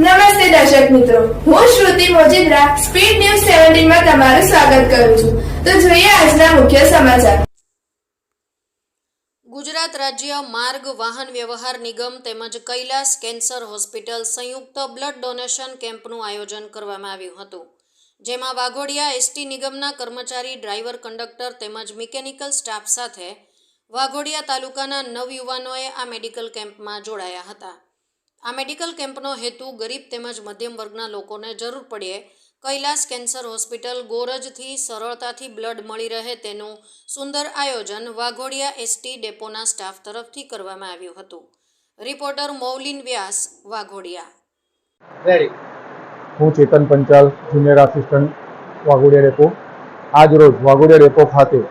નમસ્તે દર્શક મિત્રો. હું શ્રુતિ મોજીદ્રા, સ્પીડ ન્યૂઝ સેવન્ટીનમાં તમારું સ્વાગત કરું છું. તો જોઈએ આજના મુખ્ય સમાચાર. ગુજરાત રાજ્ય માર્ગ વાહન વ્યવહાર નિગમ તેમજ કૈલાસ કેન્સર હોસ્પિટલ સંયુક્ત બ્લડ ડોનેશન કેમ્પનું આયોજન કરવામાં આવ્યું હતું. જેમાં વાઘોડિયા એસટી નિગમના કર્મચારી, ડ્રાઈવર, કંડક્ટર તેમજ મિકેનિકલ સ્ટાફ સાથે વાઘોડિયા તાલુકાના નવયુવાનોએ આ મેડિકલ કેમ્પમાં જોડાયા હતા. આ મેડિકલ કેમ્પનો હેતુ ગરીબ તેમજ મધ્યમ વર્ગના લોકોને જરૂર પડે. કૈલાસ કેન્સર હોસ્પિટલ ગોરજથી સરળતાથી બ્લડ મળી રહે તેનું સુંદર આયોજન વાઘોડિયા એસટી ડેપોના સ્ટાફ તરફથી કરવામાં આવ્યું હતું. રિપોર્ટર મૌલિન વ્યાસ, વાઘોડિયા. હું Chetan Panchal junior assistant Vaghodia depot. આજ રોજ વાઘોડિયા ડેપો ખાતે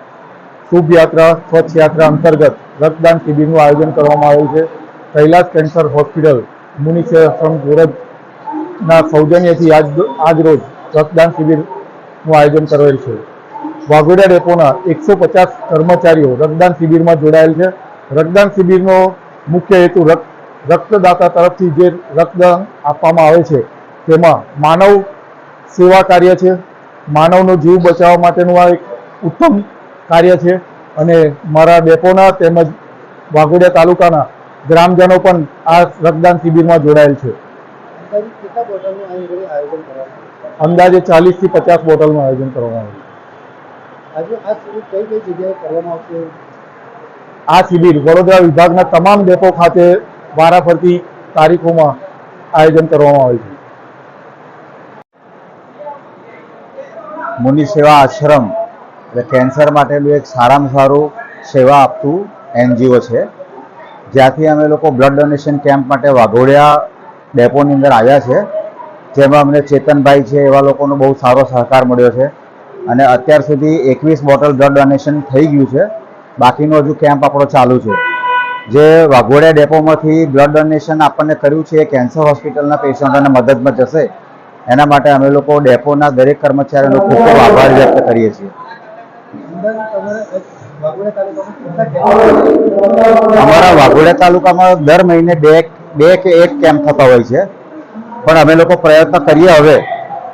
શુભ યાત્રા સ્વચ્છ યાત્રા અંતર્ગત રક્તદાન શિબિરનું આયોજન કરવામાં આવ્યું છે. કૈલાસ કેન્સર હોસ્પિટલ મુનિસેવાશ્રમ સુરતના સૌજન્યથી આજ આજ રોજ રક્તદાન શિબિરનું આયોજન કરેલ છે. વાઘોડિયા ડેપોના એકસો પચાસ કર્મચારીઓ રક્તદાન શિબિરમાં જોડાયેલ છે. રક્તદાન શિબિરનો મુખ્ય હેતુ રક્ત રક્તદાતા તરફથી જે રક્તદાન આપવામાં આવે છે, તેમાં માનવ સેવા કાર્ય છે. માનવનો જીવ બચાવવા માટેનું આ એક ઉત્તમ કાર્ય છે. અને મારા ડેપોના તેમજ વાઘોડિયા તાલુકાના ગ્રામજનો પણ આ રક્તદાન શિબિરમાં જોડાયેલ છે. અંદાજે ચાલીસ ચાલીસથી પચાસ બોટલનું આયોજન કરવામાં આવ્યું આ શિબિર વડોદરા વિભાગના તમામ ડેપો ખાતે વારાફરતી તારીખોમાં આયોજન કરવામાં આવ્યું છે. મુનિ સેવા આશ્રમ એટલે કેન્સર માટેનું એક સારામાં સારું સેવા આપતું એનજીઓ છે. જ્યાંથી અમે લોકો બ્લડ ડોનેશન કેમ્પ માટે વાઘોડિયા ડેપોની અંદર આવ્યા છે, જેમાં અમને ચેતનભાઈ છે, એવા લોકોનો બહુ સારો સહકાર મળ્યો છે. અને અત્યાર સુધી એકવીસ બોટલ બ્લડ ડોનેશન થઈ ગયું છે. બાકીનો હજુ કેમ્પ આપણો ચાલુ છે. જે વાઘોડિયા ડેપોમાંથી બ્લડ ડોનેશન આપણને કર્યું છે એ કેન્સર હોસ્પિટલના પેશન્ટોને મદદમાં જશે. એના માટે અમે લોકો ડેપોના દરેક કર્મચારીનો ખૂબ ખૂબ આભાર વ્યક્ત કરીએ છીએ. અમારા વાઘોડિયા તાલુકામાં દર મહિને બે બે કે એક કેમ્પ થતા હોય છે. પણ અમે લોકો પ્રયત્ન કરીએ હવે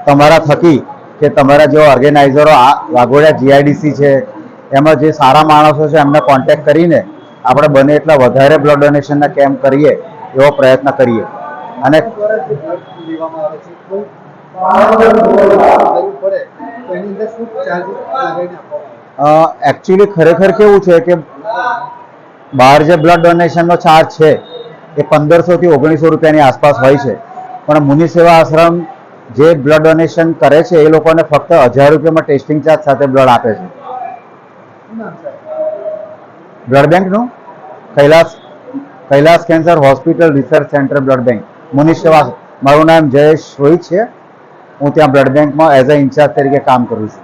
તમારા થકી કે તમારા જે ઓર્ગેનાઇઝરો આ વાઘોડિયા જીઆઈડીસી છે એમાં જે સારા માણસો છે એમને કોન્ટેક્ટ કરીને આપણે બને એટલા વધારે બ્લડ ડોનેશનના કેમ્પ કરીએ એવો પ્રયત્ન કરીએ. અને લેવામાં આવે છે એકચ્યુઅલી ખરેખર કેવું છે કે બહાર જે બ્લડ ડોનેશનનો ચાર્જ છે, એ પંદરસોથી ઓગણીસો રૂપિયાની આસપાસ હોય છે. પણ મુનિ સેવા આશ્રમ જે બ્લડ ડોનેશન કરે છે, એ લોકોને ફક્ત હજાર રૂપિયામાં ટેસ્ટિંગ ચાર્જ સાથે બ્લડ આપે છે. બ્લડ બેંકનું Kailas Kailas cancer hospital research centre blood bank Muni Seva, મારું નામ જયેશ રોહિત છે. હું ત્યાં બ્લડ બેંકમાં એઝ અ ઇન્ચાર્જ તરીકે કામ કરું છું.